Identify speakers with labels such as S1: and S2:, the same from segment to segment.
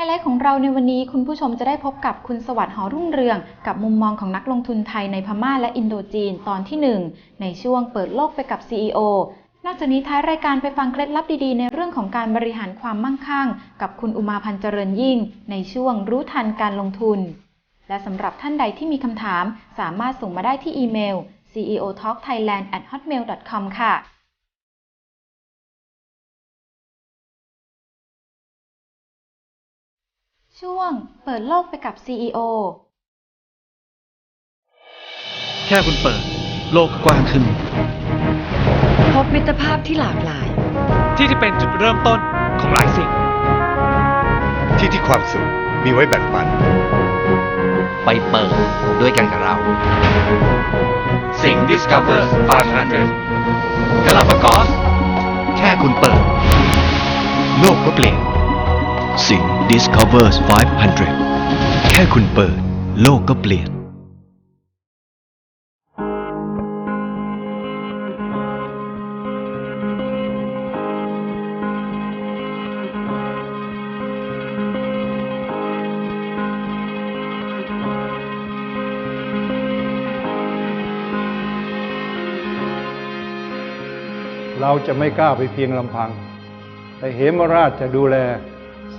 S1: ไฮไลท์ของเราในวันนี้คุณผู้ชมจะได้พบกับคุณสวัสดิ์หอรุ่งเรือง กับมุมมองของนักลงทุนไทยในพม่าและอินโดจีนตอนที่ 1 ในช่วงเปิดโลกไปกับ CEO นอกจากนี้ท้ายรายการไปฟังเคล็ดลับดีๆ ในเรื่องของการบริหารความมั่งคั่ง กับคุณอุมาพันธ์เจริญยิ่ง ในช่วงรู้ทันการลงทุน และสำหรับท่านใดที่มีคำถาม สามารถส่งมาได้ที่อีเมล ceo talk thailand at hotmail com ค่ะ ช่วงเปิดโลกไปกับ CEO
S2: แค่คุณเปิด โลกก็กว้างขึ้น
S3: พบมิตรภาพที่หลากหลาย
S2: ที่จะเป็นจุดเริ่มต้นของหลายสิ่ง
S4: ที่ที่ความสุขมีไว้แบ่งปัน
S5: ไปเปิดด้วยกันกับเรา สิ่ง Discover 500กาลาปากอสแค่คุณเปิด โลกก็เปลี่ยน
S6: สิ่ง Discovers 500 แค่คุณเปิด โลกก็เปลี่ยน
S7: เราจะไม่กล้าไปเพียงลำพัง แต่เหมราชจะดูแล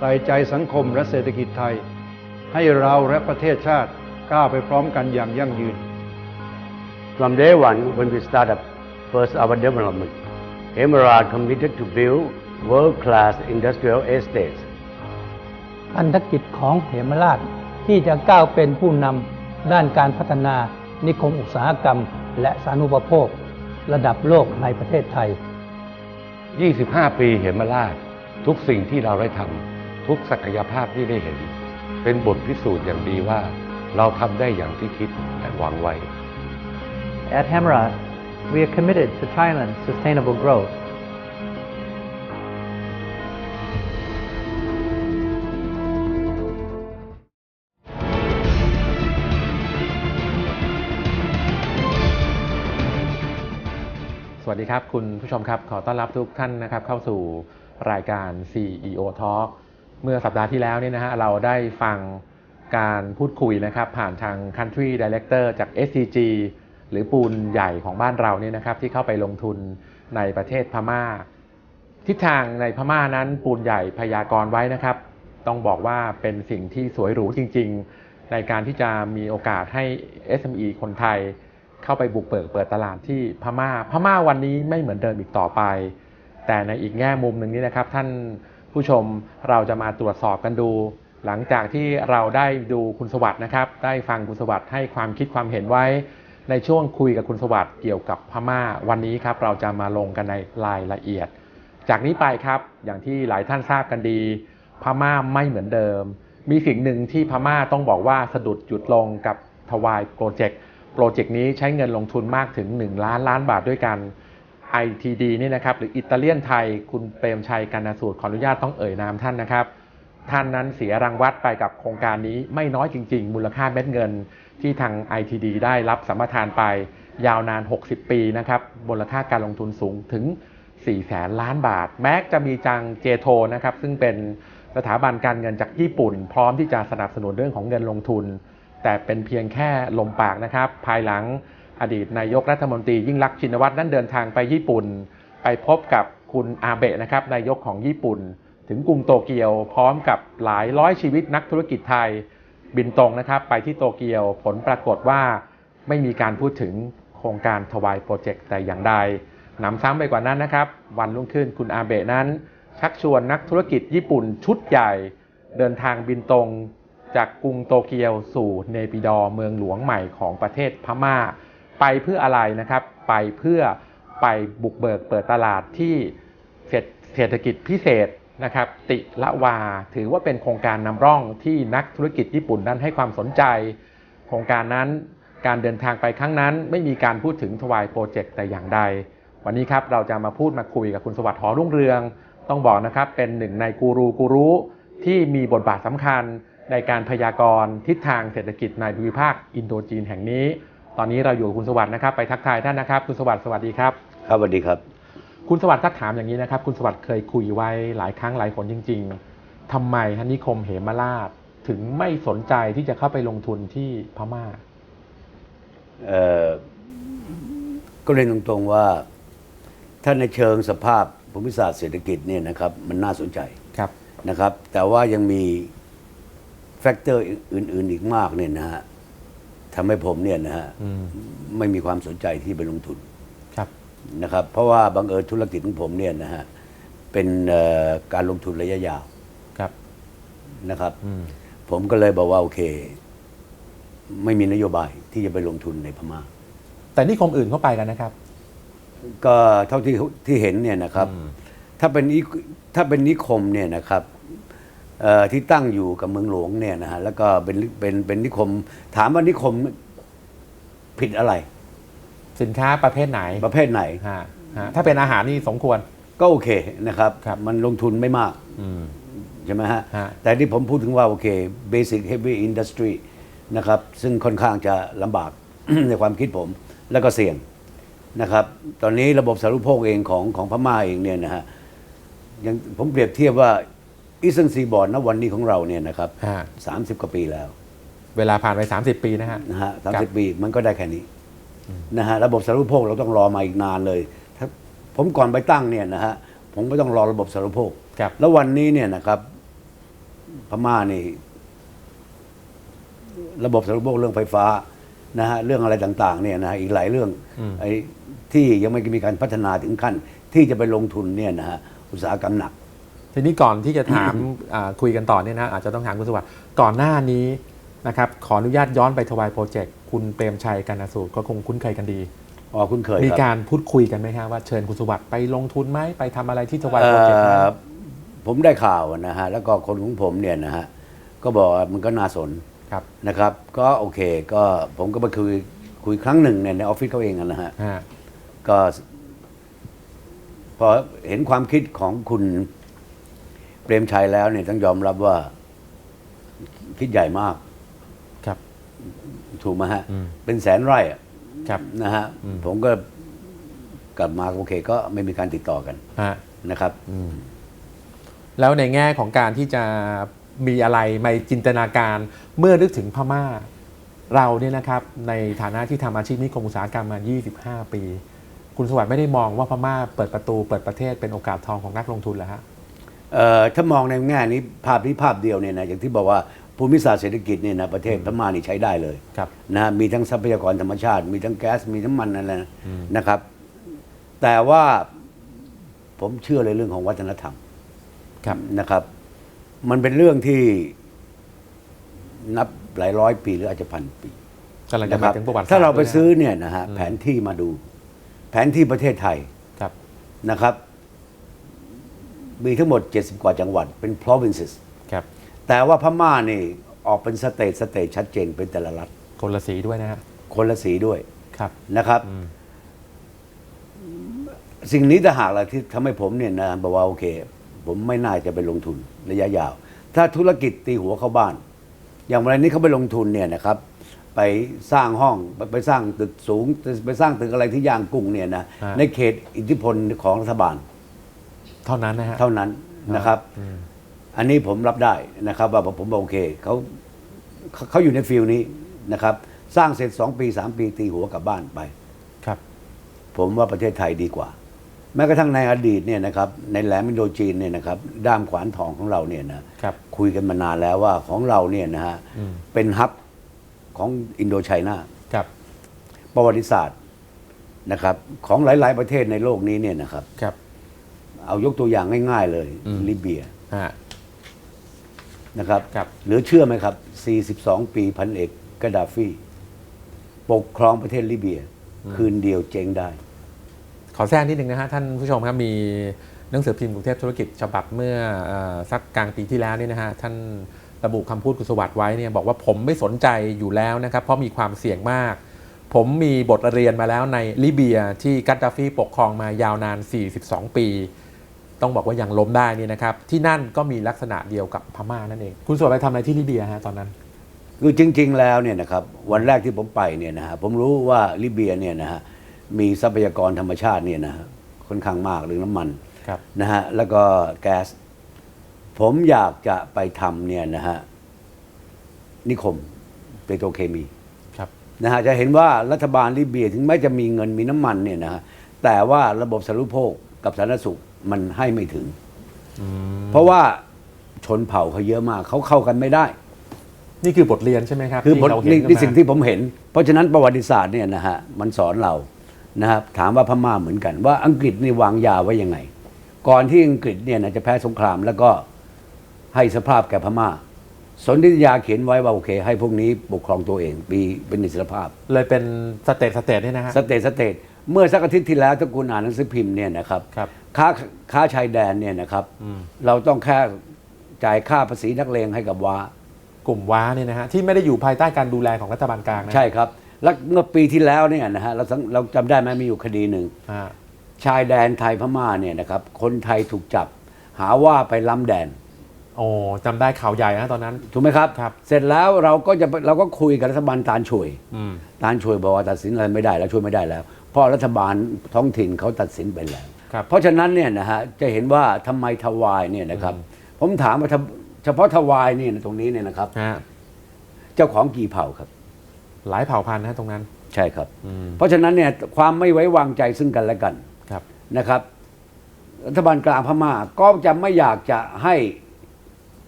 S7: ใส่ใจสังคมและเศรษฐกิจไทย ให้เราและประเทศชาติก้าวไปพร้อมกันอย่างยั่งยืน
S8: From day one, when we start up first our development, Emerald committed to build world-class industrial estates.
S9: พันธกิจของเหมราชที่จะก้าวเป็นผู้นำด้านการพัฒนานิคมอุตสาหกรรม และสาธารณูปโภค ระดับโลกในประเทศไทย
S10: 25 ปีเห็นมาลาดทุกสิ่งที่เราได้ทำ ทุกศักยภาพที่ได้เห็น เป็นบทพิสูจน์อย่างดีว่าเราทำได้อย่างที่คิดและหวังไว้
S11: At Hamrad, we are committed to Thailand's sustainable growth.
S12: สวัสดีครับ คุณผู้ชมครับ ขอต้อนรับทุกท่านนะครับเข้าสู่รายการ CEO Talk เมื่อสัปดาห์ที่แล้วเนี่ยนะฮะเราได้ฟังการพูดคุยนะครับผ่านทาง Country Director จาก SCG หรือปูนใหญ่ของบ้านเราเนี่ยนะครับที่เข้าไปลงทุนในประเทศพม่า ทิศทางในพม่านั้นปูนใหญ่พยากรณ์ไว้นะครับ ต้องบอกว่าเป็นสิ่งที่สวยหรูจริง ๆ ในการที่จะมีโอกาสให้ SME คนไทย เข้าไปบุกเบิกเปิดตลาดที่พม่า พม่าวันนี้ไม่เหมือนเดิมอีกต่อไป แต่ในอีกแง่มุมหนึ่งนี้นะครับท่าน ผู้ชมเราจะมาตรวจสอบกันดู หลังจากที่เราได้ดูคุณสวัสด์นะครับ ได้ฟังคุณสวัสด์ให้ความคิดความเห็นไว้ ในช่วงคุยกับคุณสวัสด์เกี่ยวกับพม่าวันนี้ครับ เราจะมาลงกันในรายละเอียด จากนี้ไปครับอย่างที่หลายท่านทราบกันดี พม่าไม่เหมือนเดิม มีสิ่งหนึ่งที่พม่าต้องบอกว่าสะดุดหยุดลงกับทวายโปรเจกต์โปรเจกต์นี้ใช้เงินลงทุนมากถึง 1 ล้านล้านบาทด้วยกัน ITD นี่นะครับหรืออิตาเลียนไทย คุณเปรมชัยกันสูตรขออนุญาตต้องเอ่ยนามท่านนะครับ ท่านนั้นเสียรางวัลไปกับโครงการนี้ไม่น้อยจริง ๆ มูลค่าเม็ดเงินที่ทาง ITD ได้รับสัมปทานไปยาวนาน 60 ปีนะครับมูลค่าการลงทุนสูงถึง 4 แสนล้านบาท แม้จะมีจังเจโทนะครับซึ่งเป็นสถาบันการเงินจากญี่ปุ่น พร้อมที่จะสนับสนุนเรื่องของเงินลงทุน แต่เป็นเพียงแค่ลมปากนะครับ ภายหลัง อดีตนายกรัฐมนตรียิ่งลักษณ์ชินวัตรนั้นเดินทางไปญี่ปุ่น ไปพบกับคุณอาเบะนะครับนายกของญี่ปุ่น ถึงกรุงโตเกียวพร้อมกับหลายร้อยชีวิตนักธุรกิจไทย บินตรงนะครับ ไปที่โตเกียวผลปรากฏว่าไม่มีการพูดถึงโครงการทวายโปรเจกต์แต่อย่างใดหนำซ้ำไปกว่านั้นนะครับ วันรุ่งขึ้นคุณอาเบะนั้น ชักชวนนักธุรกิจญี่ปุ่นชุดใหญ่ เดินทางบินตรงจากกรุงโตเกียวสู่เนปิดอเมืองหลวงใหม่ของประเทศพม่า ไปเพื่ออะไรนะครับ ไปเพื่อไปบุกเบิกเปิดตลาดที่เศรษฐกิจพิเศษนะครับ ติละวา ถือว่าเป็นโครงการนำร่องที่นักธุรกิจญี่ปุ่นนั้นให้ความสนใจ โครงการนั้นการเดินทางไปครั้งนั้น ไม่มีการพูดถึงทวายโปรเจกต์แต่อย่างใด วันนี้ครับเราจะมาพูดมาคุยกับคุณสวัสดิ์หอรุ่งเรือง ต้องบอกนะครับเป็นหนึ่งในกูรูกูรู้ที่มีบทบาทสำคัญในการพยากรณ์ทิศทางเศรษฐกิจในภูมิภาคอินโดจีนแห่งนี้ ตอนนี้เราอยู่กับคุณสวัสดิ์นะครับไปทักทายท่านนะครับ คุณสวัสดิ์สวัสดีครับ
S8: ครับสวัสดีครับ
S12: คุณสวัสดิ์ถ้าถามอย่างนี้นะครับ คุณสวัสดิ์เคยคุยไว้หลายครั้งหลายคนจริง ๆทำไมฮะนิคมเหมราชถึงไม่สนใจที่จะเข้าไปลงทุนที่พม่า
S8: เอ่อก็เรียนตรงๆว่า ถ้าในเชิงสภาพภูมิศาสตร์เศรษฐกิจเนี่ยนะครับมันน่าสนใจ
S12: ครับ
S8: นะครับ แต่ว่ายังมีแฟกเตอร์อื่น ๆ อีกมากเนี่ยนะฮะ ทำให้ผมเนี่ยนะฮะ
S12: อืม
S8: ไม่มีความสนใจที่ไปลงทุน
S12: ครับ
S8: นะครับ เพราะว่าบังเอิญธุรกิจของผมเนี่ยนะฮะเป็นเอ่อการลงทุนระยะยาว
S12: ครับ
S8: นะครับ
S12: อืม
S8: ผมก็เลยบอกว่าโอเค ไม่มีนโยบายที่จะไปลงทุนในพม่า
S12: แต่นิคมอื่นเข้าไปกันนะครับ
S8: ก็เท่าที่ที่เห็นเนี่ยนะครับ
S12: อืม
S8: ถ้าเป็นนิถ้าเป็นนิคมเนี่ยนะครับเอ่อ ที่ตั้งอยู่กับเมืองหลวงเนี่ยนะฮะแล้วก็เป็นเป็นเป็นนิคม ถามว่านิคมผิดอะไร
S12: สินค้าประเภทไหน
S8: ประเภทไหน
S12: ฮะฮะถ้าเป็นอาหารนี่สมควร
S8: ก็โอเคนะครับ
S12: ครับ
S8: มันลงทุนไม่มาก
S12: อืม
S8: ใช่ไหมฮะ
S12: ฮะ
S8: แต่ที่ผมพูดถึงว่า โอเค basic heavy industry นะครับ ซึ่งค่อนข้างจะลำบาก ในความคิดผม แล้วก็เสี่ยงนะครับ ตอนนี้ระบบสารุโภคเองของของพม่าเองเนี่ยนะฮะยังผมเปรียบเทียบว่า อีส n นซีบอร์ดณวันนี้ของเราเนี่ยนะครับ
S12: ฮะ
S8: สามสิบกว่าปีแล้ว
S12: เวลาผ่านไป 30 ปีนะฮะ
S8: นะฮะสาม
S12: ครั
S8: สิ
S12: บ
S8: บ ปีมันก็ได้แค่นี้นะฮะระบบสารุโภคเราต้องรอมาอีกนานเลยถ้าผมก่อนไปตั้งเนี่ยนะฮะผมก็ต้องรอระบบสารุโภค
S12: ครับ
S8: แล้ววันนี้เนี่ยนะครับ พม่านี่ ระบบสาธารณูปโภคเรื่องไฟฟ้านะฮะเรื่องอะไรต่าง ๆ เนี่ยนะฮะอีกหลายเรื่อง
S12: อืม
S8: ไอ้ที่ยังไม่มีการพัฒนาถึงขั้น ที่จะไปลงทุนเนี่ยนะฮะอุตสาหกรรมหนัก
S12: ทีนี้ก่อนที่จะถามอ่าคุยกันต่อเนี่ยนะอาจจะต้องถามคุณสวัสดิ์ก่อนหน้านี้นะครับขออนุญาตย้อนไปทวายโปรเจกต์คุณเปรมชัยกันนสูตรก็คงคุ้นเคยกันดี
S8: อ๋อคุณเคย
S12: มี
S8: ครับ
S12: การพูดคุยกันไหมครับว่าเชิญคุณสวัสดิ์ไปลงทุนไหมไปทำอะไรที่ทวายโปรเจกต์ไหม
S8: เอ่อผมได้ข่าวนะฮะแล้วก็คนของผมเนี่ยนะฮะก็บอกว่ามันก็น่าสน
S12: ครับ
S8: นะครับ ก็โอเคก็ผมก็ไปคุยคุยครั้งหนึ่งเนี่ยในออฟฟิศเขาเองอะนะฮะ
S12: ฮะ
S8: ก็พอเห็นความคิดของคุณ เปรมชัยแล้วเนี่ยต้องยอมรับว่า คิดใหญ่มาก
S12: ครับ
S8: ถูกไหมฮะ
S12: อืม
S8: เป็นแสนไร่อะ
S12: ครับ
S8: นะฮะ
S12: อืม
S8: ผมก็กลับมาโอเค ก็ไม่มีการติดต่อกัน
S12: ฮะ
S8: นะครับ
S12: อืมแล้วในแง่ของการที่จะมีอะไรในจินตนาการเมื่อนึกถึงพม่า เราเนี่ยนะครับในฐานะที่ทำอาชีพนิคมอุตสาหกรรมมา 25 ปี คุณสวัสดิ์ไม่ได้มองว่าพม่าเปิดประตูเปิดประเทศเป็นโอกาสทองของนักลงทุนเหรอฮะ
S8: เอ่อ ถ้ามองในแง่นี้ภาพนี้ภาพเดียวเนี่ยนะอย่างที่บอกว่าภูมิศาสตร์เศรษฐกิจเนี่ยนะประเทศพม่านี่ใช้ได้เลย
S12: ครับ
S8: นะมีทั้งทรัพยากรธรรมชาติ มีทั้งแก๊สมีน้ำมันอะไรนะ
S12: อืม
S8: นะครับ แต่ว่าผมเชื่อเลยเรื่องของวัฒนธรรม
S12: ครับ
S8: นะครับ มันเป็นเรื่องที่นับหลายร้อยปีหรืออาจจะพันปี
S12: กำลังจะ
S8: นะค
S12: มา
S8: รับ
S12: ถึงประวัติศสต
S8: ถ้าเราไป
S12: ด้วยนะ
S8: ซื้อเนี่ยนะฮะ
S12: อืม
S8: แผนที่มาดู แผนที่ประเทศไทย
S12: ครับ
S8: นะครับ มีทั้งหมด 70 กว่าจังหวัดเป็น provinces
S12: ครับ
S8: แต่ว่าพม่านี่ออกเป็นสเตทสเตทชัดเจนเป็นแต่ละรัฐ
S12: คนละสีด้วยนะฮะ
S8: คนละสีด้วย
S12: ครับ
S8: นะครับ
S12: อืม
S8: สิ่งนี้ถ้าหากอะไรที่ทำให้ผมเนี่ยนะบอกว่าโอเค ผมไม่น่าจะไปลงทุนระยะยาว ถ้าธุรกิจตีหัวเข้าบ้าน อย่างวันนี้เขาไปลงทุนเนี่ยนะครับ ไปสร้างห้องไปไปสร้างตึกสูง ไปสร้างตึกอะไรที่ย่างกุ้งเนี่ยนะ
S12: ฮะ
S8: ในเขตอิทธิพลของรัฐบาล
S12: เท่านั้นนะฮะ
S8: เท่านั้นนะครับ
S12: อืม
S8: อันนี้ผมรับได้นะครับ ว่าผมบอกโอเคเขาเขาเขาอยู่ในฟิลนี้นะครับ สร้างเสร็จสองปีสามปีตีหัวกลับบ้านไป
S12: ครับ
S8: ผมว่าประเทศไทยดีกว่า แม้กระทั่งในอดีตเนี่ยนะครับ ในแหลมอินโดจีนเนี่ยนะครับ ด้ามขวานทองของเราเนี่ยนะครับ คุยกันมานานแล้วว่าของเราเนี่ยนะฮะ
S12: อืม
S8: เป็นฮับของอินโดไชน่า
S12: ครับ
S8: ประวัติศาสตร์นะครับของหลาย ๆ ประเทศในโลกนี้เนี่ยนะครับ
S12: ครับ
S8: เอายกตัวอย่างง่าย ๆ เลย
S12: อืม
S8: ลิเบีย
S12: ฮะ
S8: นะครับ
S12: ครับ
S8: เหลือเชื่อไหมครับ 42 ปีพันเอกกาดาฟีปกครองประเทศลิเบีย คืนเดียวเจ๊งได้
S12: ขอแทรกนิดนึงนะฮะท่านผู้ชมครับมีหนังสือพิมพ์กรุงเทพธุรกิจฉบับเมื่อเออสักกลางปีที่แล้วนี่นะฮะท่านระบุคำพูดคุณสวัสดิ์ไว้เนี่ยบอกว่าผมไม่สนใจอยู่แล้วนะครับเพราะมีความเสี่ยงมาก ผมมีบทเรียนมาแล้วในลิเบียที่กัดดาฟีปกครองมายาวนาน 42 ปี ต้องบอกว่ายังล้มได้นี่นะครับ ที่นั่นก็มีลักษณะเดียวกับพม่านั่นเอง คุณสวัสดิ์ไปทำอะไรที่ลิเบียฮะตอนนั้น
S8: คือจริง ๆ แล้วเนี่ยนะครับวันแรกที่ผมไปเนี่ยนะฮะผมรู้ว่าลิเบียเนี่ยนะฮะมีทรัพยากรธรรมชาติเนี่ยนะฮะค่อนข้างมากเรื่องน้ำมัน
S12: ครับ
S8: นะฮะแล้วก็แก๊ส ผมอยากจะไปทำเนี่ยนะฮะนิคมเปโตรเคมี
S12: ครับ
S8: นะฮะจะเห็นว่ารัฐบาลลิเบียถึงแม้จะมีเงินมีน้ำมันเนี่ยนะฮะแต่ว่าระบบสาธารณูปโภคกับสาธารณสุข มันให้ไม่ถึง เพราะว่าชนเผ่าเขาเยอะมาก เขาเข้ากันไม่ได้
S12: นี่คือบทเรียนใช่ไหมครับ
S8: คือบท
S12: ที่เราเห็น
S8: นี่
S12: กัน
S8: นี่
S12: มา
S8: สิ่งที่ผมเห็น เพราะฉะนั้นประวัติศาสตร์เนี่ยนะฮะมันสอนเรานะครับถามว่าพม่าเหมือนกันว่าอังกฤษนี่วางยาไว้ยังไง ก่อนที่อังกฤษเนี่ยนะจะแพ้สงครามแล้วก็ให้สภาพแก่พม่า สนธิยาเขียนไว้ว่าโอเค ให้พวกนี้ปกครองตัวเองมีเป็นอิสรภาพ
S12: เลยเป็นสเตทสเตทเนี่ยนะฮะ
S8: สเตทสเตทเมื่อสักอาทิตย์ที่แล้วถ้าคุณอ่านหนังสือพิมพ์เนี่ยนะครับ
S12: ครับ
S8: ค้าค้าชายแดนเนี่ยนะครับ
S12: อืม
S8: เราต้องแค่จ่ายค่าภาษีนักเลงให้กับวา
S12: กลุ่มว้าเนี่ยนะฮะที่ไม่ได้อยู่ภายใต้การดูแลของรัฐบาลกลางนะ
S8: ใช่ครับ แล้วเมื่อปีที่แล้วเนี่ยนะฮะเราสังเราจำได้ไหมมีอยู่คดีหนึ่ง
S12: อ่า
S8: ชายแดนไทยพม่าเนี่ยนะครับคนไทยถูกจับ หาว่าไปล้ำแดน
S12: โอ้จำได้ข่าวใหญ่นะตอนนั้น
S8: ถูกไหมครับ
S12: ครับ
S8: เสร็จแล้วเราก็จะเราก็คุยกับรัฐบาลตาลช่วย
S12: อืม
S8: ตาลช่วยบอกว่าตัดสินอะไรไม่ได้แล้วช่วยไม่ได้แล้วเพราะรัฐบาลท้องถิ่นเขาตัดสินไปแล้ว
S12: ครับ
S8: เพราะฉะนั้นเนี่ยนะฮะจะเห็นว่าทำไมทวายเนี่ยนะครับ
S12: อืม
S8: ผมถามว่าทำเฉพาะทวายเนี่ยตรงนี้เนี่ยนะครับ
S12: ฮะ
S8: เจ้าของกี่เผ่าครับ
S12: หลายเผ่าพันธุ์นะตรงนั้น
S8: ใช่ครับ
S12: อืม
S8: เพราะฉะนั้นเนี่ยความไม่ไว้วางใจซึ่งกันและกัน
S12: ครับ
S8: นะครับ รัฐบาลกลางพม่าก็จะไม่อยากจะให้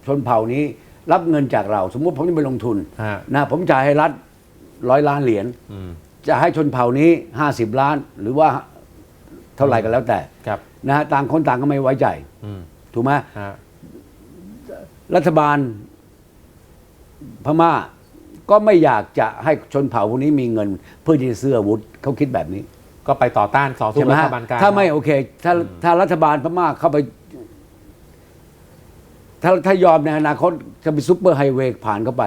S8: ชนเผ่านี้รับเงินจากเรา สมมุติผมจะไปลงทุน
S12: ฮะ
S8: นะผมจ่ายให้รัฐร้อยล้านเหรียญ
S12: อืม
S8: จะให้ชนเผ่านี้ห้าสิบล้าน หรือว่า เท่าไหร่ก็แล้วแต่
S12: ครับ
S8: นะฮะต่างคนต่างก็ไม่ไว้ใจ
S12: อืม
S8: ถูกไหม
S12: ฮะ
S8: รัฐบาล พม่าก็ไม่อยากจะให้ชนเผ่าพวกนี้มีเงิน เพื่อที่จะซื้ออาวุธเขาคิดแบบนี้
S12: ก็ไปต่อต้านต่อสู้
S8: ใช่ไหม
S12: รั
S8: ฮะ
S12: ฐบาลกลาง
S8: ถ้าไม่โอเค ถ้า
S12: อืม
S8: ถ้ารัฐบาลพม่าเข้าไป ถ้าถ้ายอมในอนาคตจะเป็นซุปเปอร์ไฮเวย์ผ่านเข้าไป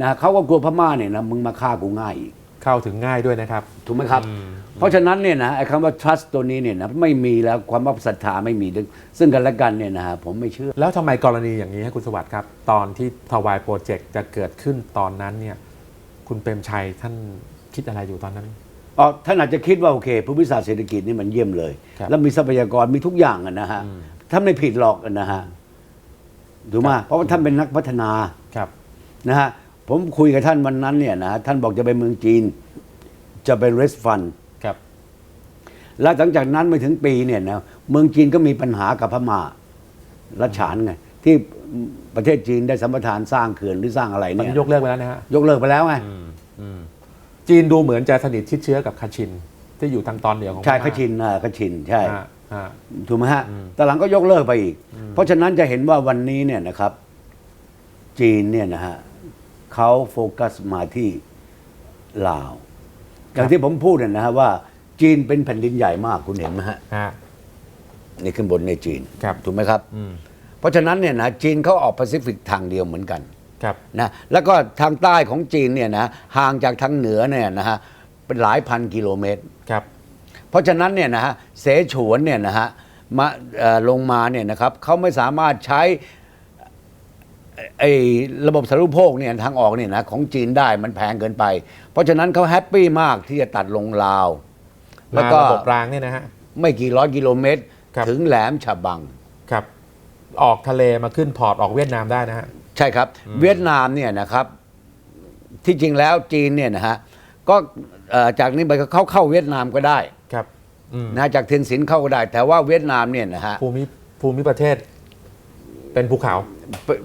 S8: นะเขาก็กลัวพม่าเนี่ยนะมึงมาฆ่ากูง่ายอีก
S12: เข้าถึงง่ายด้วยนะครับ
S8: ถูกไหมครับ
S12: อืม
S8: เพราะฉะนั้นเนี่ยนะไอ้คำว่า trust ตัวนี้เนี่ยนะไม่มีแล้วความว่าศรัทธาไม่มีซึ่งกันและกันเนี่ยนะฮะผมไม่เชื่อ
S12: แล้วทำไมกรณีอย่างนี้ให้คุณสวัสดิ์ครับ ตอนที่ทวายโปรเจกต์จะเกิดขึ้นตอนนั้นเนี่ยคุณเปรมชัยท่านคิดอะไรอยู่ตอนนั้น
S8: อ๋อท่านอาจจะคิดว่าโอเคภูมิศาสตร์เศรษฐกิจนี่มันเยี่ยมเลย
S12: ครับ
S8: แล้วมีทรัพยากรมีทุกอย่างอะนะฮะ
S12: อืม
S8: ท่านไม่ผิดหรอกนะฮะถูกไหม
S12: ครับ
S8: เพราะว่าท่านเป็นนักพัฒนา
S12: ครับ
S8: นะฮะผมคุยกับท่านวันนั้นเนี่ยนะท่านบอกจะไปเมืองจีน จะเป็นเรสฟัน
S12: ครับ
S8: แล้วหลังจากนั้นไม่ถึงปีเนี่ยนะเมืองจีนก็มีปัญหากับพม่ารัชฉานไงที่ประเทศจีนได้สัมปทานสร้างเขื่อนหรือสร้างอะไร
S12: ตอน
S8: เนี่ย
S12: นี้ยกเลิกไปแล้วนะฮะ
S8: ยกเลิกไปแล้วไง
S12: อืมอืมจีนดูเหมือนจะสนิทชิดเชื้อกับคาชิน ที่อยู่ทางตอนเหนือของ
S8: ใช่
S12: พม่
S8: ขชินอ่าขชินใช่
S12: ฮะฮะ
S8: ถูกไหมฮะ
S12: อืม
S8: แต่หลังก็ยกเลิกไปอีก
S12: อืม
S8: เพราะฉะนั้นจะเห็นว่าวันนี้เนี่ยนะครับ จีนเนี่ยนะฮะเขาโฟกัสมาที่ลาว อย่างที่ผมพูดเนยนะฮะว่า จีนเป็นแผ่นดินใหญ่มากคุณเห็นไหมฮะ
S12: ฮะ
S8: นี่ขึ้นบนในจีน
S12: ครับ
S8: ถูกไหมครับ
S12: อืม
S8: เพราะฉะนั้นเนี่ยนะจีนเขาออกแปซิฟิกทางเดียวเหมือนกัน
S12: ครับ
S8: นะแล้วก็ทางใต้ของจีนเนี่ยนะห่างจากทางเหนือเนี่ยนะฮะเป็นหลายพันกิโลเมตร
S12: ครับ
S8: เพราะฉะนั้นเนี่ยนะฮะเสฉวนเนี่ยนะฮะมาเอ่อลงมาเนี่ยนะครับเขาไม่สามารถใช้ไอ้ระบบสาธารณูปโภคเนี่ยทางออกเนี่ยนะของจีนได้มันแพงเกินไป เพราะฉะนั้นเขาแฮปปี้มากที่จะตัดลงลาว แล้ว
S12: มา
S8: ก็
S12: ระบบรางเนี่ยนะฮะ
S8: ไม่กี่ร้อยกิโลเมตร
S12: ครับ
S8: ถึงแหลมฉบัง
S12: ครับ ออกทะเลมาขึ้นพอร์ตออกเวียดนามได้นะฮะ
S8: ใช่ครับ เวียดนามเนี่ยนะครับที่จริงแล้วจีนเนี่ยนะฮะก็เอ่อจากนี้ไปก็เข้าเข้าเวียดนามก็ได้
S12: ครับอืม
S8: นะจากเทียนสินเข้าก็ได้ แต่ว่าเวียดนามเนี่ยนะฮะ
S12: ภูมิภูมิประเทศ เป็นภูเขา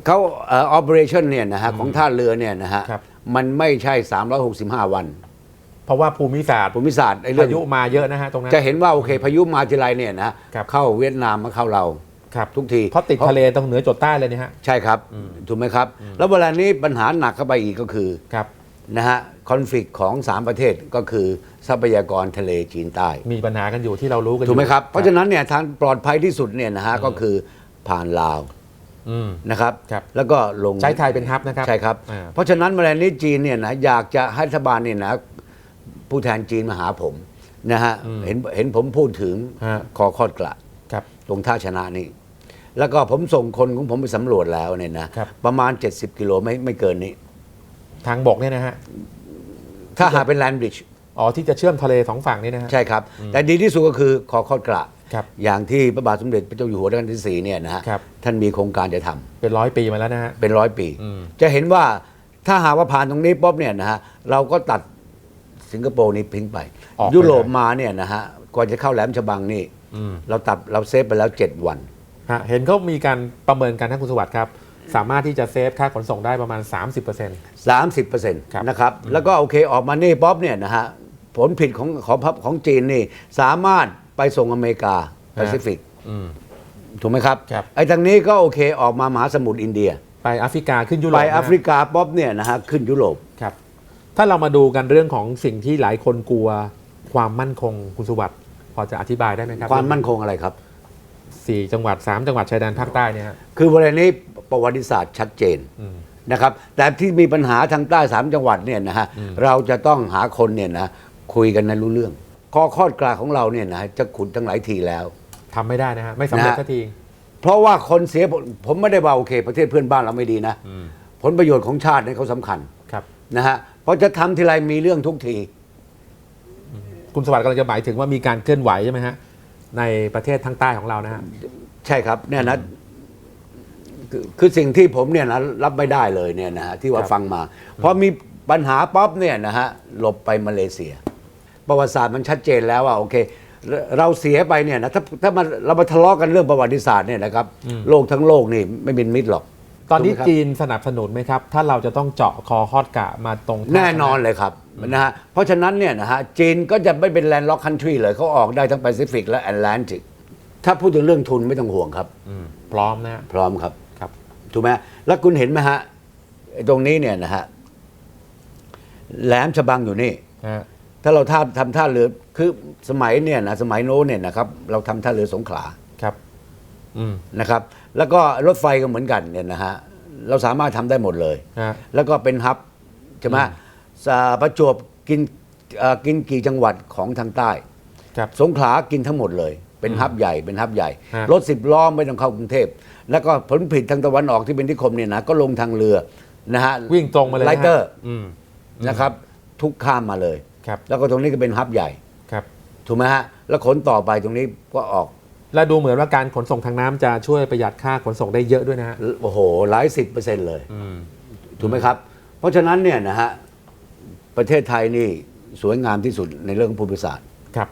S8: เขาเออ operation เนี่ยนะฮะของท่าเรือเนี่ยนะฮะ
S12: ครับ
S8: มันไม่ใช่ 365 วัน
S12: เพราะว่าภูมิศาสตร์
S8: ภูมิศาสตร์ไอ้เรื่อ
S12: พางยุมาเยอะนะฮะตรงนั้น
S8: จะเห็นว่าโอเคพายุมาทีไรเนี่ยนะครับ เข้าเวียดนามมาเข้าเรา
S12: ครับ
S8: ทุกที
S12: เพราะติดทะเลตรงเหนือจดใต้เลยเนี่ยฮะ
S8: ใช่ครับ
S12: อืม
S8: ถูกไหมครับ แล้วเวลานี้ปัญหาหนักเข้าไปอีกก็คือ
S12: ครับ
S8: นะฮะคอนฟ lict ของ 3 ประเทศก็คือทรัพยากรทะเลจีนใต้
S12: มีปัญหากันอยู่ที่เรารู้กันอยู่
S8: ถูกไหมครับ เพราะฉะนั้นเนี่ยทางปลอดภัยที่สุดเนี่ยนะฮะก็คือผ่านลาว
S12: อืม
S8: นะครับ
S12: ครับ
S8: แล้วก็ลง
S12: ใช้ไทยเป็นฮับนะครับ
S8: ใช่ครับ
S12: อ่า
S8: เพราะฉะนั้นเวลานี้จีนเนี่ยนะอยากจะให้รัฐบาลเนี่ยนะ ผู้แทนจีนมาหาผมนะฮะเห็นเห็นผมพูดถึง
S12: ฮะ
S8: คอคอดกระ
S12: ครับ
S8: ตรงท่าชนะนี่ แล้วก็ผมส่งคนของผมไปสำรวจแล้วเนี่ยนะครับ ประมาณ 70 กิโลไม่ไม่เกินนี้
S12: ทางบกเนี่ยนะฮะ
S8: ถ้าหากเป็นแลนบริดจ์
S12: อ๋อที่จะเชื่อมทะเลสองฝั่งนี่นะฮะ
S8: ใช่ครับ
S12: อืม
S8: แต่ดีที่สุดก็คือคอคอดกระ
S12: ครับ
S8: อย่างที่พระบาทสมเด็จพระเจ้าอยู่หัวรัชกาลที่สี่เนี่ยนะฮะ
S12: ครับ
S8: ท่านมีโครงการจะทำ
S12: เป็นร้อยปีมาแล้วนะฮะ
S8: เป็นร้อยปี
S12: อืม
S8: จะเห็นว่าถ้าหากว่าผ่านตรงนี้ป๊อบเนี่ยนะฮะเราก็ตัด สิงคโปร์นี่ทิ้งไป
S12: ออกไป
S8: ยุโรป
S12: เลย
S8: มาเนี่ยนะฮะก่อนจะเข้าแหลมฉบังนี่
S12: อืม
S8: เราตัดเราเซฟไปแล้ว 7 วัน
S12: ฮะเห็นเขามีการประเมินกันท่านคุณสวัสดิ์ครับ สามารถที่จะเซฟค่าขนส่งได้ประมาณ 30%
S8: 30%
S12: ครับ
S8: นะครับ แล้วก็โอเคออกมานี่ป๊อบเนี่ยนะฮะ ผลผิดของของของจีนนี่ สามารถไปส่งอเมริกาแปซิฟิก
S12: อืม
S8: ถูกไหมครับ
S12: ครับ
S8: ไอ้ทางนี้ก็โอเคออกมามหาสมุทรอินเดีย
S12: ไปแอฟริกาขึ้นยุโรป
S8: ไป
S12: นะฮะ
S8: แอฟริกาป๊อบเนี่ยนะฮะ ขึ้นยุโรป
S12: ครับ ถ้าเรามาดูกันเรื่องของสิ่งที่หลายคนกลัวความมั่นคงคุณสวัสดิ์พอจะอธิบายได้ไหมครับ
S8: ความมั่นคงอะไรครับ
S12: สี่จังหวัดสามจังหวัดชายแดนภาคใต้เนี่ยฮะ
S8: คือบริเวณนี้ประวัติศาสตร์ชัดเจน
S12: อืม
S8: นะครับ แต่ที่มีปัญหาทางใต้สามจังหวัดเนี่ยนะฮะ
S12: อืม
S8: เราจะต้องหาคนเนี่ยนะคุยกันในรู้เรื่องข้อข้อกลางของเราเนี่ยนะจะขุดตั้งหลายทีแล้ว
S12: ทำไม่ได้นะฮะไม่สำเร็จ
S8: นะฮะ
S12: สักที
S8: เพราะว่าคนเสียผลผมไม่ได้ว่าโอเค ประเทศเพื่อนบ้านเราไม่ดีนะ
S12: อืม
S8: ผลประโยชน์ของชาติเนี่ยเขาสำคัญ
S12: ครับ
S8: นะฮะ เพราะจะทำทีไรมีเรื่องทุกที
S12: คุณสวัสดิ์กำลังจะหมายถึงว่ามีการเคลื่อนไหวใช่ไหมฮะในประเทศทางใต้ของเรานะฮะ
S8: ใช่ครับเนี่ยนะคือคือสิ่งที่ผมเนี่ยนะรับไม่ได้เลยเนี่ยนะฮะที่ว่า
S12: ครับ
S8: ฟังมาพอมีปัญหาป๊อปเนี่ยนะฮะหลบไปมาเลเซีย ประวัติศาสตร์มันชัดเจนแล้วว่าโอเค เราเราเสียไปเนี่ยนะถ้าถ้ามันเรามาทะเลาะกันเรื่องประวัติศาสตร์เนี่ยนะครับ
S12: อืม
S8: โลกทั้งโลกนี่ไม่เป็นมิตรหรอก
S12: ตอนนี้
S8: ถูกไหมครับ
S12: จีนสนับสนุนไหมครับ ถ้าเราจะต้องเจาะคอฮอดกะมาตรงท่า
S8: แน่นอนเลยครับนะฮะเพราะฉะนั้นเนี่ยนะฮะจีนก็จะไม่เป็นแลนด์ล็อกคันทรีเลยเขาออกได้ทั้งแปซิฟิกและแอตแลนติกถ้าพูดถึงเรื่องทุนไม่ต้องห่วงครับ
S12: อืมพร้อมนะฮะ
S8: พร้อมครับ
S12: ครับ
S8: ถูกไหมแล้วคุณเห็นไหมฮะไอ้ตรงนี้เนี่ยนะฮะแหลมฉบังอยู่นี่
S12: ฮะ
S8: ถ้าเราท่าทำท่าเรือคือสมัยเนี่ยนะสมัยโน้นเนี่ยนะครับ เราทำท่าเรือสงขลา
S12: ครับ อืม
S8: นะครับ แล้วก็รถไฟก็เหมือนกันเนี่ยนะฮะเราสามารถทำได้หมดเลย
S12: ฮะ
S8: แล้วก็เป็นฮับใช่ไหม
S12: อืม
S8: สาประจวบกินเอ่อกินกี่จังหวัดของทางใต้
S12: ครับ
S8: สงขลากินทั้งหมดเลย เป็นฮับใหญ่เป็นฮับใหญ่
S12: ฮะ
S8: รถสิบล้อไม่ต้องเข้ากรุงเทพ แล้วก็ผลผลิตทางตะวันออกที่เป็นนิคมเนี่ยนะก็ลงทางเรือนะฮะ
S12: วิ่งตรงมาเลยนะ
S8: ไล
S12: ฮะ
S8: เตอร์
S12: อืม
S8: นะครับทุกข้ามมาเลย
S12: ครับ
S8: แล้วก็ตรงนี้ก็เป็นฮับใหญ่
S12: ครับ
S8: ถูกไหมฮะ แล้วขนต่อไปตรงนี้ก็ออก
S12: และดูเหมือนว่าการขนส่งทางน้ำจะช่วยประหยัดค่าขนส่งได้เยอะด้วยนะฮะ
S8: โอ้โหหลายสิบเปอร์เซ็นต์เลย
S12: อืม
S8: ถูกไหมครับ เพราะฉะนั้นเนี่ยนะฮะประเทศไทยนี่สวยงามที่สุดในเรื่องภูมิศาสตร์
S12: ครับ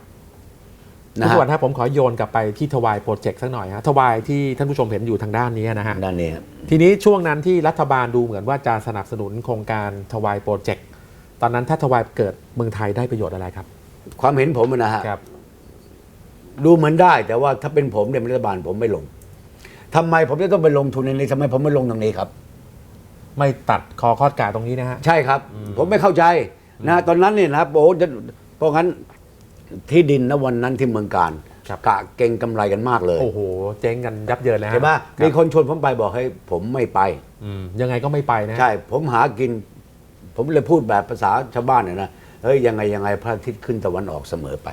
S8: นะ
S12: คุณ
S8: ฮะ
S12: สวัสดิ์ครับผมขอโยนกลับไปที่ทวายโปรเจกต์สักหน่อยฮะทวายที่ท่านผู้ชมเห็นอยู่ทางด้านนี้นะฮะ
S8: ด้านนี้ครับ
S12: ทีนี้ช่วงนั้นที่รัฐบาลดูเหมือนว่าจะสนับสนุนโครงการทวายโปรเจกต์ตอนนั้นถ้าทวายเกิดเมืองไทยได้ประโยชน์อะไรครับ
S8: ความเห็นผมนะฮะ
S12: ครับ
S8: ดูเหมือนได้ แต่ว่าถ้าเป็นผมเนี่ยเป็นรัฐบาลผมไม่ลงทำไมผมจะต้องไปลงทุนในนี้ทำไมผมไม่ลงตรงนี้ครับ
S12: ไม่ตัดคอคอดกาตรงนี้นะฮะ
S8: ใช่ครับ
S12: อืม
S8: ผมไม่เข้าใจนะ ตอนนั้นเนี่ยนะโอ้จะเพราะงั้นที่ดินนะวันนั้นที่เมืองการกะเก่งกำไรกันมากเลย
S12: โอ้โห เจ๊งกันยับเยินเลยฮะ
S8: ใช่ไหม
S12: รับ
S8: มีคนชวนผมไปบอกให้ผมไม่ไป
S12: อืมยังไงก็ไม่ไปนะฮะ
S8: ใช่ ผมหากิน ผมเลยพูดแบบภาษาชาวบ้านเนี่ยนะเฮ้ยยังไงยังไงพระอาทิตย์ขึ้นตะวันออกเสมอไป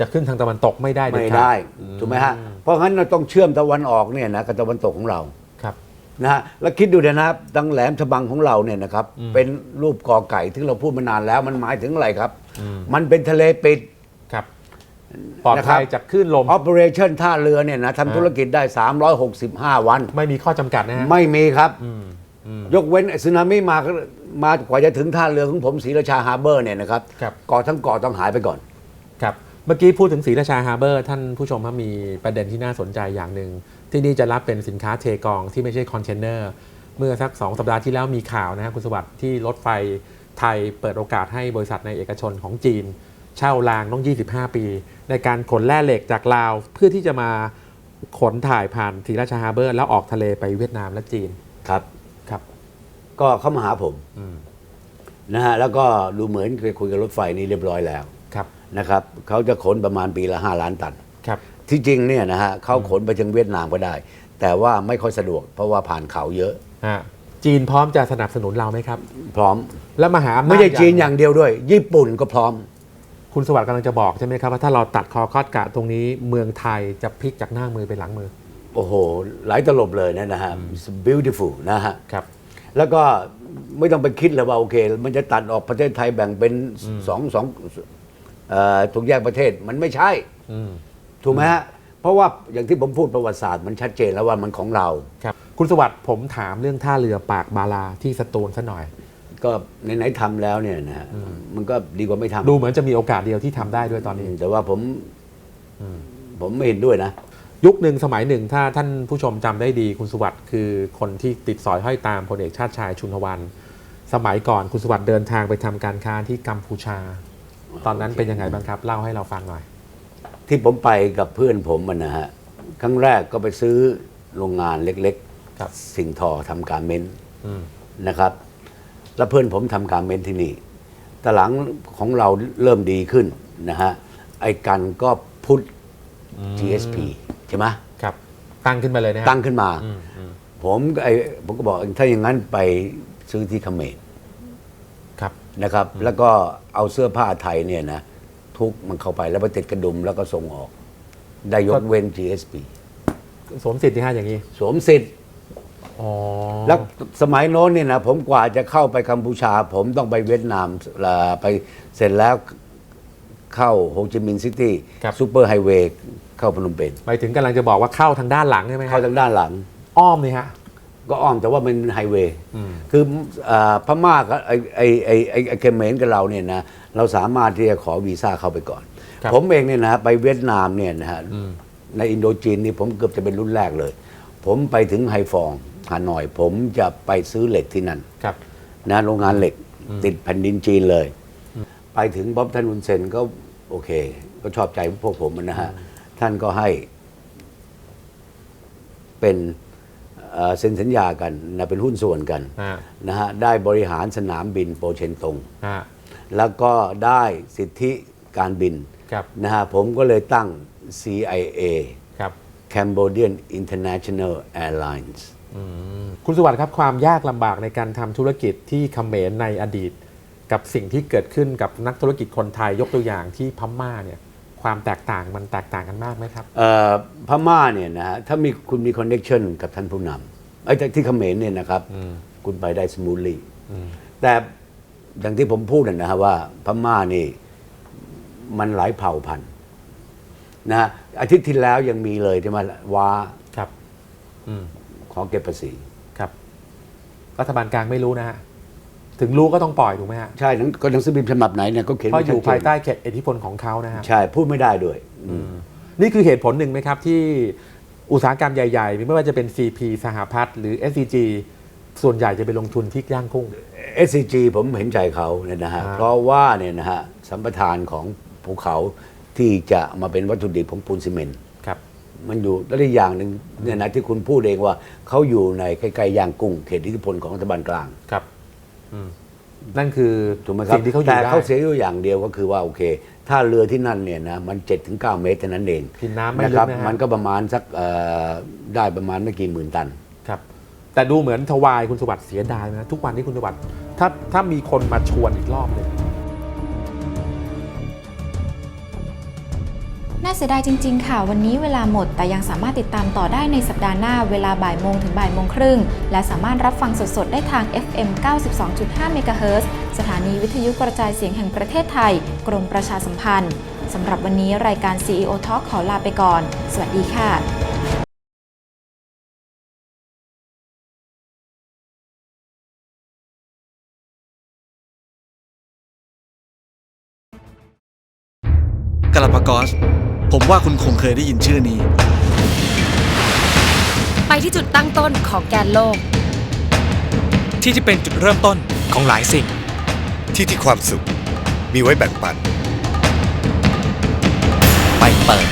S12: จะขึ้นทางตะวันตกไม่ได้เด็ด
S8: ไม่
S12: ขา
S8: ได้
S12: อื
S8: ถูกไหมฮะเพราะงั้นเราต้องเชื่อมตะวันออกเนี่ยนะกับตะวันตกของเรา
S12: ครับ
S8: นะฮะแล้วคิดดูเนี่ยนะครับดังแหลมฉบังของเราเนี่ยนะครับ
S12: อืม
S8: เป็นรูปกอไก่ที่เราพูดมานานแล้วมันหมายถึงอะไรครับ
S12: อืม
S8: มันเป็นทะเลปิด
S12: ครับปลอดภัย
S8: นะครับ
S12: จากคลื่นลม
S8: Operation ท่าเรือเนี่ยนะ
S12: อ่า
S8: ทำธุรกิจได้ 365 วัน
S12: ไม่มีข้อจำกัดนะฮะ
S8: ไม่มีครับ
S12: อืมอืม
S8: ยกเว้นสึนามิมาก็มากว่าจะถึงท่าเรือของผมศรีราชาฮาร์เบอร์เนี่ยนะครับ
S12: ครับ
S8: เกาะทั้งเกาะต้องหายไปก่อน
S12: ครับ เมื่อกี้พูดถึงศรีราชาฮาร์เบอร์ท่านผู้ชมครับมีประเด็นที่น่าสนใจอย่างหนึ่ง ที่นี่จะรับเป็นสินค้าเทกองที่ไม่ใช่คอนเทนเนอร์ เมื่อสัก 2 สัปดาห์ที่แล้วมีข่าวนะฮะคุณสวัสดิ์ที่รถไฟไทยเปิดโอกาสให้บริษัทในเอกชนของจีน เช่ารางต้อง 25 ปี ในการขนแร่เหล็กจากลาว เพื่อที่จะมาขนถ่ายผ่านศรีราชาฮาร์เบอร์ แล้วออกทะเลไปเวียดนามและจีน
S8: ครับ
S12: ครับ
S8: ก็เข้ามาหาผม
S12: อืม
S8: นะฮะแล้วก็ดูเหมือนเคยคุยกับรถไฟนี่เรียบร้อยแล้ว
S12: ครับ
S8: นะครับเขาจะขนประมาณปีละ 5 ล้านตัน
S12: ครับ
S8: ที่จริงเนี่ยนะฮะเขาขนไปถึงเวียดนามก็ได้ แต่ว่าไม่ค่อยสะดวก เพราะว่าผ่านเขาเยอะ
S12: ฮะ จีนพร้อมจะสนับสนุนเราไหมครับ
S8: พร้อม
S12: และมหาอำนาจ
S8: ไม่ใช่จีนอย่างเดียวด้วย ญี่ปุ่นก็พร้อม
S12: คุณสวัสดิ์กำลังจะบอกใช่ไหมครับว่าถ้าเราตัดคอคอดกะตรงนี้เมืองไทยจะพลิกจากหน้ามือเป็นหลังมือ
S8: โอ้โห หลายตลบเลยนะนะฮะ It's beautiful นะฮะ
S12: ครับ
S8: แล้วก็ไม่ต้องไปคิดเลยว่าโอเค มันจะตัดออกประเทศไทยแบ่งเป็นสองสองเอ่อ ถูกแยกประเทศมันไม่ใช่
S12: อืม
S8: ถูกไหมฮะเพราะว่าอย่างที่ผมพูดประวัติศาสตร์มันชัดเจนแล้วว่ามันของเรา
S12: ครับ คุณสวัสดิ์ผมถามเรื่องท่าเรือปากบาลาที่สตูลซะหน่อย
S8: ก็ไหนๆทำแล้วเนี่ยนะฮะมันก็ดีกว่าไม่ทำ
S12: ดูเหมือนจะมีโอกาสเดียวที่ทำได้ด้วยตอนนี้
S8: แต่ว่าผมผมไม่เห็นด้วยนะ
S12: ยุคหนึ่งสมัยหนึ่งถ้าท่านผู้ชมจำได้ดีคุณสวัสดิ์คือคนที่ติดสอยห้อยตามพลเอกชาติชายชุนทวัน สมัยก่อนคุณสวัสดิ์เดินทางไปทำการค้าที่กัมพูชา ตอนนั้นเป็นยังไงบ้างครับ เล่าให้เราฟังหน่อย
S8: ที่ผมไปกับเพื่อนผมมันนะฮะครั้งแรกก็ไปซื้อโรงงานเล็ก
S12: ครับ
S8: ๆ สิ่งทอทำการเมนต์
S12: อืม
S8: นะครับ แล้วเพื่อนผมทำการเมนต์ที่นี่แต่หลังของเราเริ่มดีขึ้นนะฮะไอ้กันก็พุท GSP ใช่ไหม
S12: ครับ ตั้งขึ้นมาเลยนะฮะ
S8: ตั้งขึ้นมา
S12: อืมอืม
S8: ผมก็ไอ้ผมก็บอกถ้าอย่างนั้นไปซื้อที่เขมร
S12: ครับ
S8: นะครับ แล้วก็เอาเสื้อผ้าไทยเนี่ยนะทุกมันเข้าไปแล้วไปติดกระดุมแล้วก็ส่งออก ได้ยกเว้น GSP
S12: สวมสิทธิ์ที่ห้าอย่างนี้
S8: สวมสิทธิ์
S12: อ๋อ
S8: แล้วสมัยโน้นเนี่ยนะผมกว่าจะเข้าไปกัมพูชา ผมต้องไปเวียดนามลาไปเสร็จแล้วเข้าโฮจิมินห์ซิตี้ซูเปอร์ไฮเวย์เข้าพนมเปญ
S12: หมายถึงกำลังจะบอกว่าเข้าทางด้านหลังใช่ไหมครั
S8: เข้า
S12: บ
S8: ทางด้านหลัง
S12: อ้อมนี่ฮะ
S8: ก็อ้อมแต่ว่ามันไฮเวย์
S12: อืม
S8: คืออ่าพม่ากับไอไอไอไอไอเขมรกับเราเนี่ยนะเราสามารถที่จะขอวีซ่าเข้าไปก่อน
S12: ครับ
S8: ผมเองเนี่ยนะไปเวียดนามเนี่ยนะฮะ
S12: อืม
S8: ในอินโดจีนนี่ผมเกือบจะเป็นรุ่นแรกเลย ผมไปถึงไฮฟองฮานอย ผมจะไปซื้อเหล็กที่นั่น
S12: ครับ
S8: นะโรงงานเหล็ก
S12: อืม
S8: ติดแผ่นดินจีนเลย ไปถึงบ๊อบท่านอุนเซนก็โอเค ก็ชอบใจพวกผมนะฮะ ท่านก็ให้เป็น เอ่อเซ็นสัญญากันนะเป็นหุ้นส่วนกัน
S12: ฮะ
S8: นะฮะได้บริหารสนามบินโปเชนตง
S12: ฮะ
S8: แล้วก็ได้สิทธิการบิน
S12: ครับ
S8: นะฮะผมก็เลยตั้ง CIA
S12: ครับ
S8: Cambodian International Airlines
S12: อืมคุณสวัสดิ์ครับความยากลำบากในการทำธุรกิจที่เขมรในอดีต กับสิ่งที่เกิดขึ้นกับนักธุรกิจคนไทยยกตัวอย่างที่พม่าเนี่ย ความแตกต่างมันแตกต่างกันมากไหมครับ
S8: เอ่อพม่าเนี่ยนะฮะถ้ามีคุณมีคอนเน c ชันกับท่านผู้นำไอ้ยที่เขมรเนี่ยนะครับ
S12: อืม
S8: คุณไปได้สมูทลี่
S12: อืม
S8: แต่อย่างที่ผมพูดนะฮะว่าพม่านี่มันหลายเผ่าพันธุ์นะฮะอาทิตย์ที่แล้วยังมีเลยที่มาว่า
S12: ครับอืม
S8: ขอเก็บภาษี
S12: ครับ รัฐบาลกลางไม่รู้นะฮะ ถึงรู้ก็ต้องปล่อยถูกไหมฮะ
S8: ใช่หนังก็หนังสือพิมพ์ฉบับไหนเนี่ยก็เขียน
S12: เพราะอยู่
S8: ไว้ชัดเจน
S12: ภายใต้เขตอิทธิพลของเขานะฮะ
S8: ใช่พูดไม่ได้ด้วยอืม
S12: นี่คือเหตุผลหนึ่งไหมครับที่อุตสาหกรรมใหญ่ๆ ไม่ว่าจะเป็น CP สหพัฒน์หรือ SCG ส่วนใหญ่จะไปลงทุนที่ย่างกุ้ง
S8: SCG ผมเห็นใจเขาเนี่ยนะฮะ
S12: อ่า
S8: เพราะว่าเนี่ยนะฮะสัมปทานของภูเขาที่จะมาเป็นวัตถุดิบของปูนซีเมนต์
S12: ครับ
S8: มันอยู่แล้วอีกอย่างหนึ่งเนี่ยนะที่คุณพูดเองว่าเขาอยู่ในใกล้ๆย่างกุ้ง เขตอิทธิพลของรัฐบาลกลาง
S12: ครับอืม นั่นคือ
S8: ถูกไหมครับ
S12: สิ่งที่เขาอยู่
S8: แต่
S12: ได้
S8: เขาเสียอยู่อย่างเดียวก็คือว่าโอเค ถ้าเรือที่นั่นเนี่ยนะมัน7จ็ถึงเเมตรเท่านั้นเอง
S12: กินน้ำไม่
S8: นะ
S12: ลึ
S8: ค
S12: ก
S8: รับ
S12: นะฮะ
S8: มันก็ประมาณสักเอ่อได้ประมาณไม่กี่หมื่นตัน
S12: ครับ แต่ดูเหมือนทวายคุณสวัสดิ์เสียดายนะ ทุกวันนี้คุณสวัสดิ์ถ้าถ้ามีคนมาชวนอีกรอบหนึ่ง
S1: เสียดายจริง ๆ ค่ะ วันนี้เวลาหมด แต่ยังสามารถติดตามต่อได้ในสัปดาห์หน้าเวลาบ่ายโมงถึงบ่ายโมงครึ่ง และสามารถรับฟังสด ๆ ได้ทาง FM 92.5เมกะเฮิรตซ์สถานีวิทยุกระจายเสียงแห่งประเทศไทย กรมประชาสัมพันธ์สำหรับวันนี้รายการ CEO Talk ขอลาไปก่อน สวัสดีค่ะ
S2: กาลาปากอส ผมว่าคุณคงเคยได้ยินชื่อนี้
S3: ไปที่จุดตั้งต้นของแกนโลก
S2: ที่จะเป็นจุดเริ่มต้นของหลายสิ่ง
S4: ที่ที่ความสุข มีไว้แบ่งปัน
S5: ไปเปิด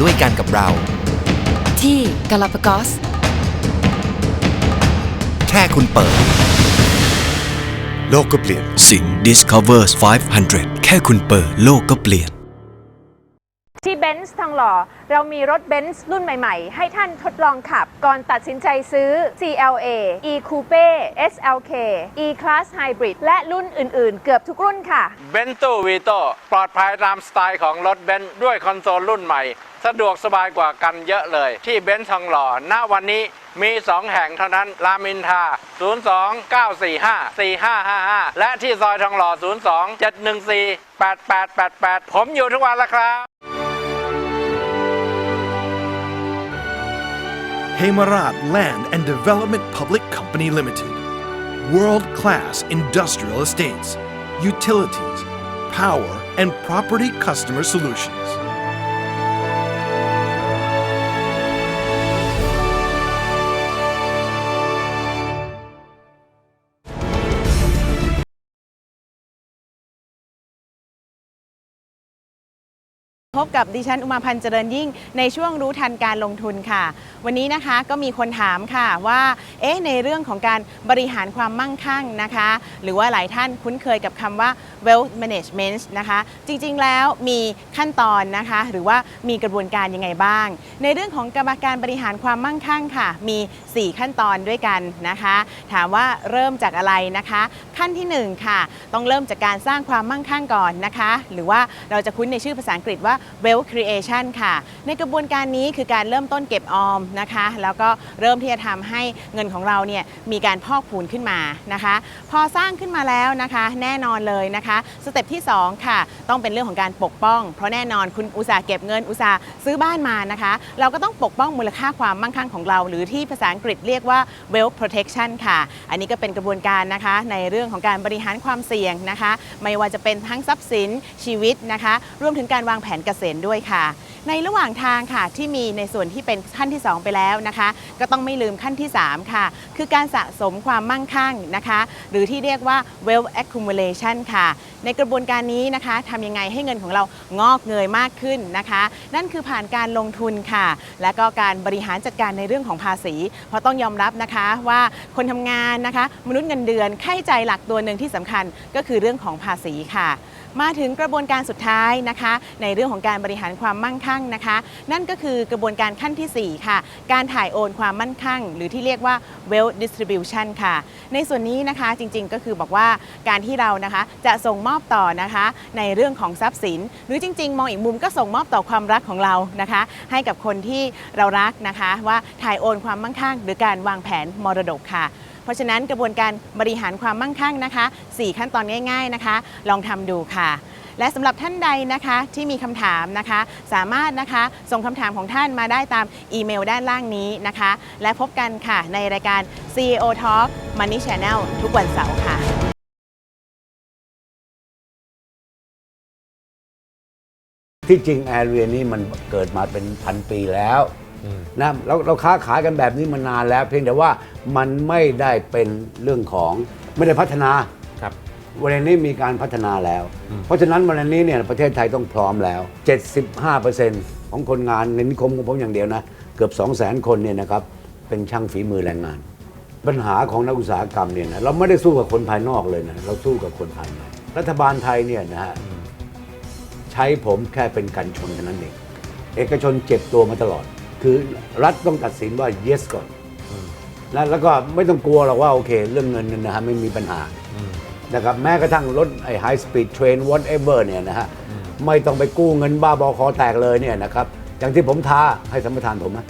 S5: ด้วยกันกับเรา
S3: ที่กาลาปากอส
S5: แค่คุณเปิด
S4: โลกก็เปลี่ยน
S6: สิง Discovers 500 แค่คุณเปิดโลกก็เปลี่ยน
S13: ที่เบนซ์ทองหล่อ เรามีรถเบนซ์รุ่นใหม่ๆ ให้ท่านทดลองขับ ก่อนตัดสินใจซื้อ CLA E Coupe SLK E Class Hybrid และรุ่นอื่นๆ เกือบทุกรุ่นค่ะ
S14: เบน t ูวีโตปลอดภัยตามสไตล์ของรถเบนซ์ด้วยคอนโซลรุ่นใหม่ สะดวกสบายกว่ากันเยอะเลย ที่เบนซ์ทองหล่อณวันนี้มี 2 แห่งเท่านั้น รามอินทรา02 945 4555 และที่ซอยทองหล่อ 02 714 8888 ผมอยู่ทุกวันล้วครับ
S15: Hemarat Land and Development Public Company Limited. World class industrial estates, utilities, power, and property customer solutions.
S16: พบกับดิฉันอุมาพันธ์เจริญยิ่งในช่วงรู้ทันการลงทุนค่ะ วันนี้นะคะก็มีคนถามค่ะว่าเอ๊ะในเรื่องของการบริหารความมั่งคั่งนะคะ หรือว่าหลายท่านคุ้นเคยกับคำว่า wealth management นะคะ จริงๆแล้วมีขั้นตอนนะคะ หรือว่ามีกระบวนการยังไงบ้าง ในเรื่องของกรรมการบริหารความมั่งคั่งค่ะ มี 4 ขั้นตอนด้วยกันนะคะ ถามว่าเริ่มจากอะไรนะคะ ขั้นที่ 1 ค่ะ ต้องเริ่มจากการสร้างความมั่งคั่งก่อนนะคะ หรือว่าเราจะคุ้นในชื่อภาษาอังกฤษว่า wealth creation ค่ะ ในกระบวนการนี้คือการเริ่มต้นเก็บออมนะคะ แล้วก็เริ่มที่จะทำให้เงินของเราเนี่ยมีการพอกพูนขึ้นมานะคะ พอสร้างขึ้นมาแล้วนะคะ แน่นอนเลยนะคะสเต็ปที่ 2 ค่ะ ต้องเป็นเรื่องของการปกป้อง เพราะแน่นอนคุณอุตสาห์เก็บเงินอุตสาห์ซื้อบ้านมานะคะ เราก็ต้องปกป้องมูลค่าความมั่งคั่งของเรา หรือที่ภาษาอังกฤษเรียกว่า wealth protection ค่ะ อันนี้ก็เป็นกระบวนการนะคะในเรื่องของการบริหารความเสี่ยงนะคะ ไม่ว่าจะเป็นทั้งทรัพย์สินชีวิตนะคะ รวมถึงการวางแผนเกษตรด้วยค่ะ ในระหว่างทางค่ะที่มีในส่วนที่เป็นขั้นที่ 2 ไปแล้วนะคะ ก็ต้องไม่ลืมขั้นที่ 3 ค่ะ คือการสะสมความมั่งคั่งนะคะ หรือที่เรียกว่า wealth accumulation ค่ะ ในกระบวนการนี้นะคะทำยังไงให้เงินของเรางอกเงยมากขึ้นนะคะ นั่นคือผ่านการลงทุนค่ะ และก็การบริหารจัดการในเรื่องของภาษี เพราะต้องยอมรับนะคะว่าคนทำงานนะคะ มนุษย์เงินเดือนค่าใช้จ่ายหลักตัวหนึ่งที่สำคัญก็คือเรื่องของภาษีค่ะ มาถึงกระบวนการสุดท้ายนะคะ ในเรื่องของการบริหารความมั่งคั่งนะคะ นั่นก็คือกระบวนการขั้นทีสี่4 ค่ะ การถ่ายโอนความมั่นคั่ง หรือที่เรียกว่า wealth distribution ค่ะ ในส่วนนี้นะคะจริงๆก็คือบอกว่าการที่เรานะคะจะส่งมอบต่อนะคะ ในเรื่องของทรัพย์สิน หรือจริง ๆ มองอีกมุมก็ส่งมอบต่อความรักของเรานะคะ ให้กับคนที่เรารักนะคะ ว่าถ่ายโอนความมั่งคั่ง หรือการวางแผนมรดกค่ะ เพราะฉะนั้นกระบวนการบริหารความมั่งคั่งนะคะ 4 ขั้นตอนง่ายๆนะคะ ลองทำดูค่ะและสำหรับท่านใดนะคะที่มีคำถามนะคะ สามารถนะคะส่งคำถามของท่านมาได้ตามอีเมลด้านล่างนี้นะคะ และพบกันค่ะในรายการ CEO Talk Money Channel ทุกวันเสาร์ค่ะ
S8: ที่จริงแอเรียนี้มันเกิดมาเป็นพันปีแล้ว นะเราเราค้าขายกันแบบนี้มานานแล้ว เพียงแต่ว่ามันไม่ได้เป็นเรื่องของไม่ได้พัฒนา
S12: ครับ
S8: วันนี้มีการพัฒนาแล้ว เพราะฉะนั้นวันนี้เนี่ยประเทศไทยต้องพร้อมแล้ว 75%ของคนงานในนิคมของผมอย่างเดียวนะ เกือบ 2 0 0 0 0 0 คนเนี่ยนะครับเป็นช่างฝีมือแรงงาน ปัญหาของนักอุตสาหกรรมเนี่ยนะเราไม่ได้สู้กับคนภายนอกเลยนะเราสู้กับคนภายในรัฐบาลไทยเนี่ยนะฮะใช้ผมแค่เป็นกันชนเท่านั้นเองเอกชนเจ็บตัวมาตลอด คือรัฐต้องตัดสินว่า yes ก่อนนะแล้วก็ไม่ต้องกลัวหรอกว่าโอเค เรื่องเงินเนยนะฮะไม่มีปัญหานะครับแม้กระทั่งรถไอ้ high speed train whatever เนี่ยนะฮะไม่ต้องไปกู้เงินบ้าบอคอแตกเลยเนี่ยนะครับอย่างที่ผมท้าให้สัมปทานผมนะ